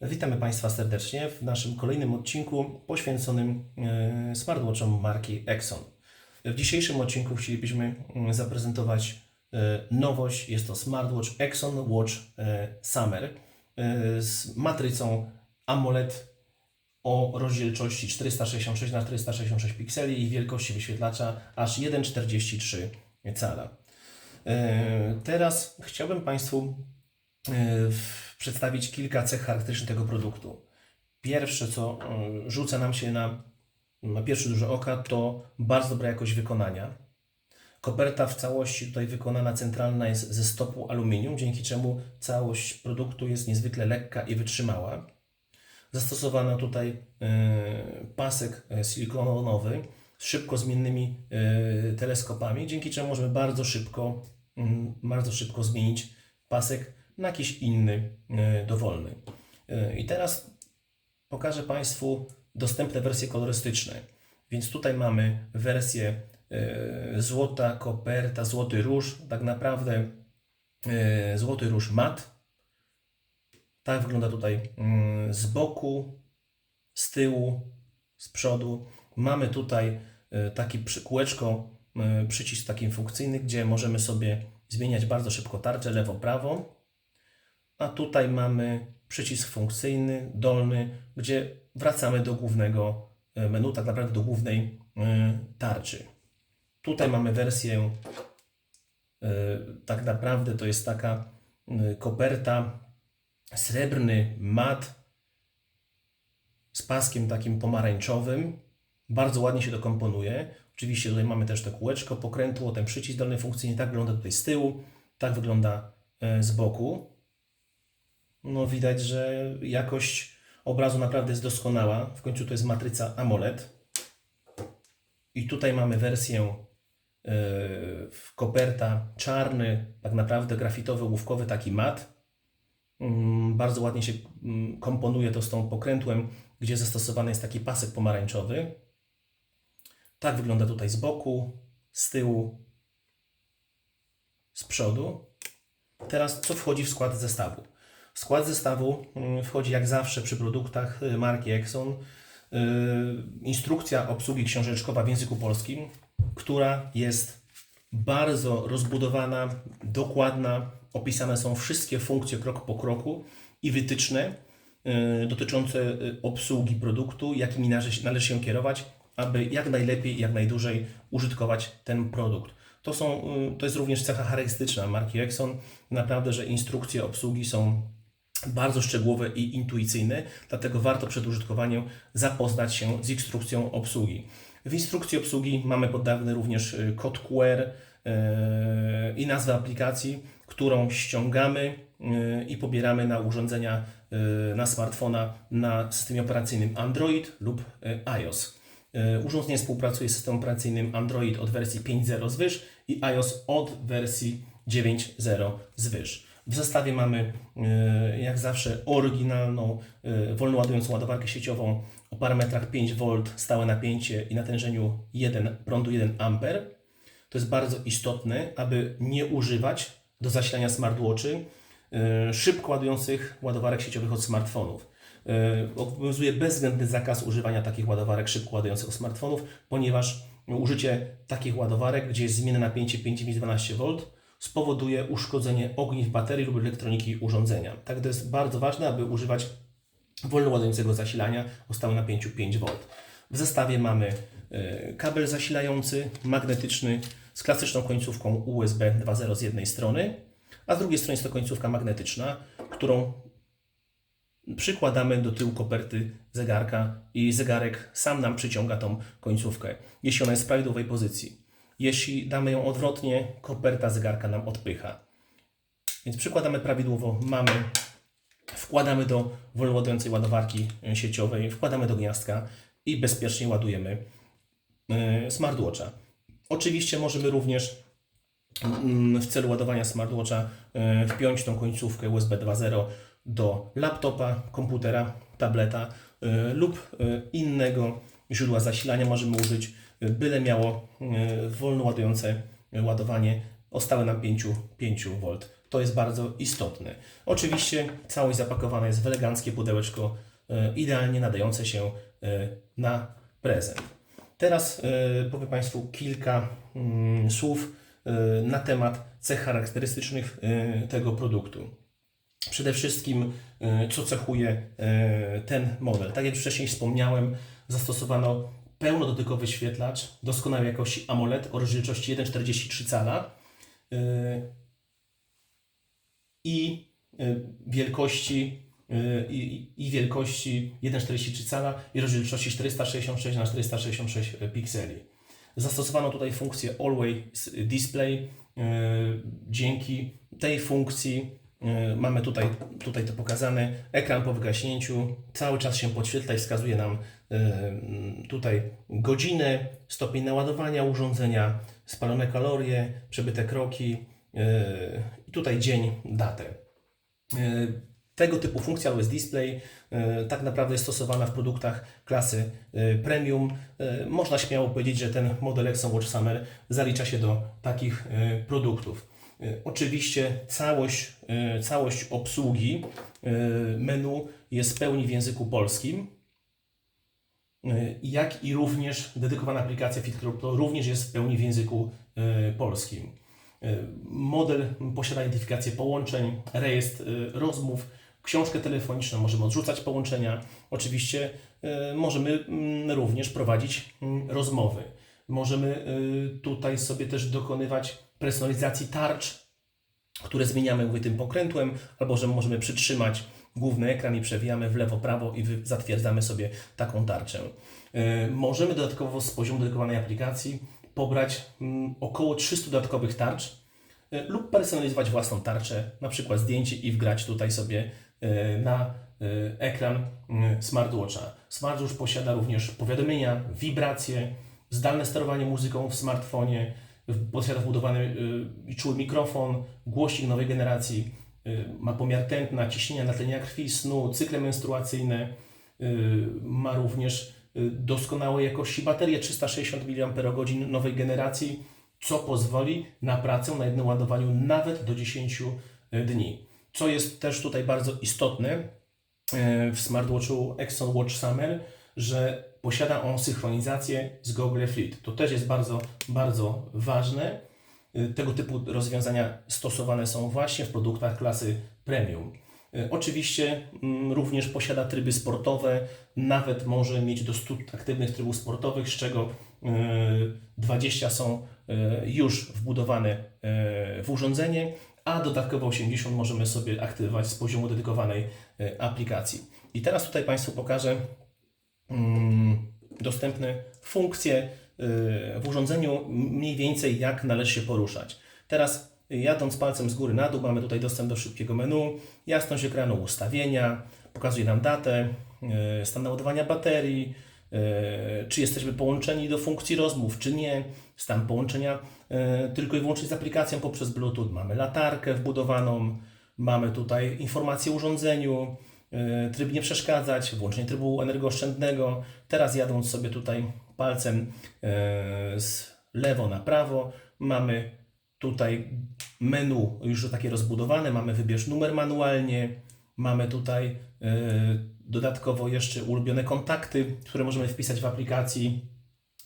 Witamy Państwa serdecznie w naszym kolejnym odcinku poświęconym e, smartwatchom marki Exxon. W dzisiejszym odcinku chcielibyśmy mm, zaprezentować e, nowość. Jest to smartwatch Exxon Watch e, Summer z matrycą AMOLED o rozdzielczości 466 na 466 pikseli i wielkości wyświetlacza aż 1,43 cala. Teraz chciałbym Państwu w- przedstawić kilka cech charakterystycznych tego produktu. Pierwsze, co e, rzuca nam się na, na pierwszy duży oka, to bardzo dobra jakość wykonania. Koperta w całości tutaj wykonana centralna jest ze stopu aluminium, dzięki czemu całość produktu jest niezwykle lekka i wytrzymała. Zastosowano tutaj e, pasek e, silikonowy z szybko zmiennymi teleskopami, dzięki czemu możemy bardzo szybko, mm, bardzo szybko zmienić pasek na jakiś inny e, dowolny. E, I teraz pokażę Państwu dostępne wersje kolorystyczne. Więc tutaj mamy wersję e, złota, koperta, złoty róż, tak naprawdę złoty róż mat. Tak wygląda tutaj mm, z boku, z tyłu, z przodu. Mamy tutaj taki kółeczko, przycisk taki funkcyjny, gdzie możemy sobie zmieniać bardzo szybko tarczę lewo-prawo. A tutaj mamy przycisk funkcyjny, dolny, gdzie wracamy do głównego e, menu, tak naprawdę do głównej e, tarczy. Tutaj mamy wersję, e, tak naprawdę to jest taka koperta, srebrny mat z paskiem takim pomarańczowym. Bardzo ładnie się to komponuje. Oczywiście tutaj mamy też to kółeczko, pokrętło, ten przycisk dolny funkcyjny. Tak wygląda tutaj z tyłu, tak wygląda z boku. No widać, że jakość obrazu naprawdę jest doskonała. W końcu to jest matryca AMOLED. I tutaj mamy wersję w koperta czarny, tak naprawdę grafitowy, łówkowy, taki mat. Mm, Bardzo ładnie się mm, komponuje to z tą pokrętłem, gdzie zastosowany jest taki pasek pomarańczowy. Tak wygląda tutaj z boku, z tyłu, z przodu. Teraz co wchodzi w skład zestawu? W skład zestawu mm, wchodzi jak zawsze przy produktach y, marki Exxon y, instrukcja obsługi książeczkowa w języku polskim, która jest bardzo rozbudowana, dokładna. Opisane są wszystkie funkcje krok po kroku i wytyczne y, dotyczące obsługi produktu, jakimi należy, się kierować, aby jak najlepiej jak najdłużej użytkować ten produkt. To, są, to jest również cecha charakterystyczna marki Exxon. Naprawdę, że instrukcje obsługi są bardzo szczegółowe i intuicyjne, dlatego warto przed użytkowaniem zapoznać się z instrukcją obsługi. W instrukcji obsługi mamy poddany również y, kod QR y, i nazwę aplikacji, którą ściągamy y, i pobieramy na urządzenia na smartfona na systemie operacyjnym Android lub iOS. Urządzenie współpracuje z systemem operacyjnym Android od wersji 5.0 zwyż i iOS od wersji 9.0 zwyż. W zestawie mamy y, jak zawsze oryginalną, y, wolno ładującą ładowarkę sieciową o parametrach 5V, stałe napięcie i natężeniu 1, prądu 1 A. To jest bardzo istotne, aby nie używać do zasilania smartwatchy y, szybko ładujących ładowarek sieciowych od smartfonów. Obowiązuje bezwzględny zakaz używania takich ładowarek szybko ładujących od smartfonów, ponieważ użycie takich ładowarek, gdzie jest zmienne napięcie 5,12V, spowoduje uszkodzenie ogniw baterii lub elektroniki urządzenia. Tak to jest bardzo ważne, aby używać wolno ładującego zasilania o stałym napięciu 5V. W zestawie mamy e, kabel zasilający magnetyczny z klasyczną końcówką USB 2.0 z jednej strony, a z drugiej strony jest to końcówka magnetyczna, którą przykładamy do tyłu koperty zegarka i zegarek sam nam przyciąga tą końcówkę, jeśli ona jest w prawidłowej pozycji. Jeśli damy ją odwrotnie, koperta zegarka nam odpycha. Więc przykładamy prawidłowo, mamy, wkładamy do wolno ładującej ładowarki e, sieciowej, wkładamy do gniazdka i bezpiecznie ładujemy e, smartwatcha. Oczywiście możemy również mm, w celu ładowania smartwatcha e, wpiąć tą końcówkę USB 2.0 do laptopa, komputera, tableta lub innego źródła zasilania. Możemy użyć byle miało e, wolno ładujące ładowanie o stałym napięciu 5V. To jest bardzo istotne. Oczywiście całość zapakowana jest w eleganckie pudełeczko, e, idealnie nadające się e, na prezent. Teraz powiem Państwu kilka mm, słów na temat cech charakterystycznych tego produktu. Przede wszystkim, co cechuje ten model. Tak jak wcześniej wspomniałem, zastosowano pełnodotykowy świetlacz doskonałej jakości AMOLED o rozdzielczości 1,43 cala e, i e, wielkości e, i, i wielkości 1,43 cala i rozdzielczości 466 na 466 pikseli. Zastosowano tutaj funkcję Always Display. Dzięki tej funkcji mamy tutaj, tutaj to pokazane. Ekran po wygaśnięciu cały czas się podświetla i wskazuje nam e, tutaj godzinę, stopień naładowania urządzenia, spalone kalorie, przebyte kroki e, i tutaj dzień, datę. E, Tego typu funkcja Always Display e, tak naprawdę jest stosowana w produktach klasy e, premium. E, Można śmiało powiedzieć, że ten model Exxon Watch Summer zalicza się do takich e, produktów. E, Oczywiście całość, e, całość obsługi e, menu jest w pełni w języku polskim. Jak i również dedykowana aplikacja FitClub również jest w pełni w języku polskim. Model posiada identyfikację połączeń, rejestr rozmów, książkę telefoniczną, możemy odrzucać połączenia. Oczywiście możemy mm, również prowadzić mm, rozmowy. Możemy tutaj sobie też dokonywać personalizacji tarcz, które zmieniamy mówię, tym pokrętłem, albo że możemy przytrzymać główny ekran i przewijamy w lewo, prawo i zatwierdzamy sobie taką tarczę. E, Możemy dodatkowo z poziomu dedykowanej aplikacji pobrać mm, około 300 dodatkowych tarcz e, lub personalizować własną tarczę, na przykład zdjęcie i wgrać tutaj sobie e, na ekran mm, smartwatcha. Smartwatch posiada również powiadomienia, wibracje, zdalne sterowanie muzyką w smartfonie, posiada wbudowany y, i czuły mikrofon, głośnik nowej generacji, y, ma pomiar tętna, ciśnienia, natlenia krwi, snu, cykle menstruacyjne, y, ma również doskonałej jakości baterię 360 mAh nowej generacji, co pozwoli na pracę na jednym ładowaniu nawet do 10 dni. Co jest też tutaj bardzo istotne w smartwatchu Exxon Watch Summer, że posiada on synchronizację z Google Fleet. To też jest bardzo, bardzo ważne. E, Tego typu rozwiązania stosowane są właśnie w produktach klasy premium. E, Oczywiście mm, również posiada tryby sportowe, nawet może mieć do 100 aktywnych trybów sportowych, z czego e, 20 są e, już wbudowane w urządzenie, a dodatkowo 80 możemy sobie aktywować z poziomu dedykowanej aplikacji. I teraz tutaj Państwu pokażę dostępne funkcje y, w urządzeniu, mniej więcej jak należy się poruszać. Teraz jadąc palcem z góry na dół, mamy tutaj dostęp do szybkiego menu, jasność ekranu, ustawienia, pokazuje nam datę, y, stan naładowania baterii, y, czy jesteśmy połączeni do funkcji rozmów, czy nie, stan połączenia tylko i wyłącznie z aplikacją poprzez Bluetooth. Mamy latarkę wbudowaną, mamy tutaj informacje o urządzeniu, tryb nie przeszkadzać, włączenie trybu energooszczędnego. Teraz jadąc sobie tutaj palcem y, z lewo na prawo, mamy tutaj menu już takie rozbudowane, mamy wybierz numer manualnie, mamy tutaj y, dodatkowo jeszcze ulubione kontakty, które możemy wpisać w aplikacji.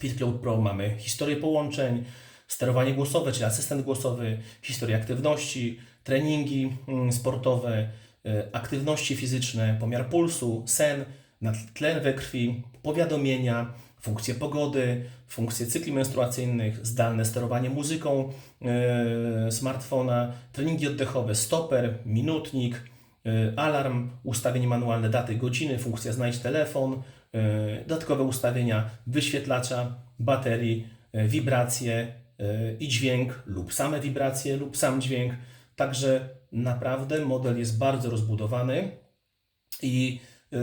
FitCloud Pro, mamy historię połączeń, sterowanie głosowe, czyli asystent głosowy, historię aktywności, treningi mm, sportowe, aktywności fizyczne, pomiar pulsu, sen, tlen we krwi, powiadomienia, funkcje pogody, funkcje cykli menstruacyjnych, zdalne sterowanie muzyką y, smartfona, treningi oddechowe, stoper, minutnik, y, alarm, ustawienie manualne daty, godziny, funkcja znajdź telefon, dodatkowe ustawienia wyświetlacza, baterii, wibracje i dźwięk lub same wibracje lub sam dźwięk. Także naprawdę model jest bardzo rozbudowany i y,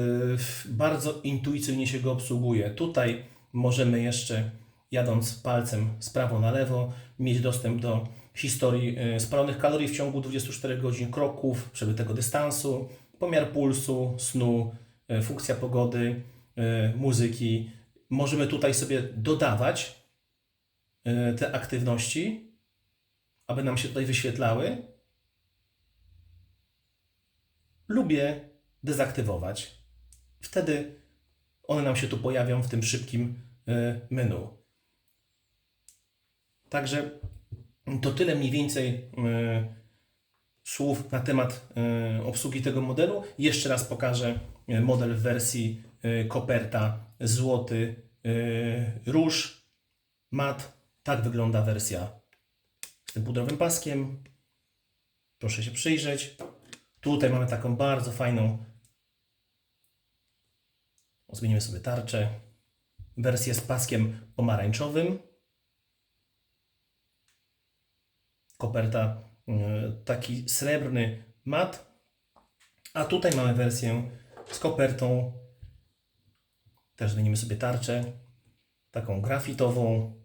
bardzo intuicyjnie się go obsługuje. Tutaj możemy jeszcze, jadąc palcem z prawo na lewo, mieć dostęp do historii y, spalonych kalorii w ciągu 24 godzin, kroków, przebytego dystansu, pomiar pulsu, snu, y, funkcja pogody, muzyki. Możemy tutaj sobie dodawać te aktywności, aby nam się tutaj wyświetlały. Lubię dezaktywować. Wtedy one nam się tu pojawią w tym szybkim y, menu. Także to tyle mniej więcej y, słów na temat y, obsługi tego modelu. Jeszcze raz pokażę model w wersji koperta, złoty, róż, mat. Tak wygląda wersja z tym pudrowym paskiem. Proszę się przyjrzeć. Tutaj mamy taką bardzo fajną. Zmienimy sobie tarczę. Wersję z paskiem pomarańczowym. Koperta y, taki srebrny mat. A tutaj mamy wersję z kopertą. Też zmienimy sobie tarczę. Taką grafitową.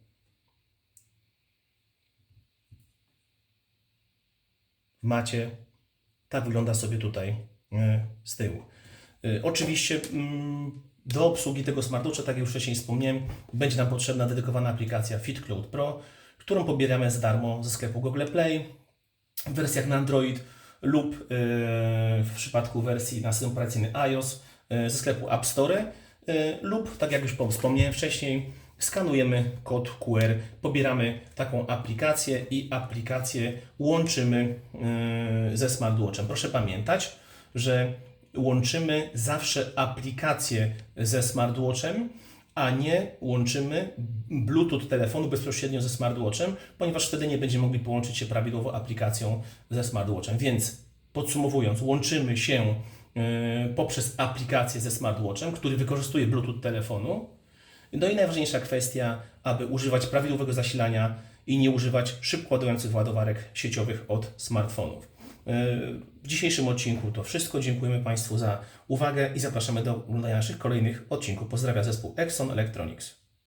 macie. Tak wygląda sobie tutaj e, z tyłu. E, Oczywiście mm, do obsługi tego smartwatcha, tak jak już wcześniej wspomniałem, będzie nam potrzebna dedykowana aplikacja FitCloud Pro, którą pobieramy za darmo ze sklepu Google Play w wersjach na Android lub e, w przypadku wersji na system operacyjny iOS ze sklepu App Store lub, tak jak już wspomniałem wcześniej, skanujemy kod QR, pobieramy taką aplikację i aplikację łączymy e, ze smartwatchem. Proszę pamiętać, że łączymy zawsze aplikację ze smartwatchem, a nie łączymy Bluetooth telefonu bezpośrednio ze smartwatchem, ponieważ wtedy nie będziemy mogli połączyć się prawidłowo aplikacją ze smartwatchem. Więc podsumowując, łączymy się e, poprzez aplikację ze smartwatchem, który wykorzystuje Bluetooth telefonu. No i najważniejsza kwestia, aby używać prawidłowego zasilania i nie używać szybko ładujących ładowarek sieciowych od smartfonów. E, W dzisiejszym odcinku to wszystko. Dziękujemy Państwu za uwagę i zapraszamy do oglądania naszych kolejnych odcinków. Pozdrawiam zespół Exxon Electronics.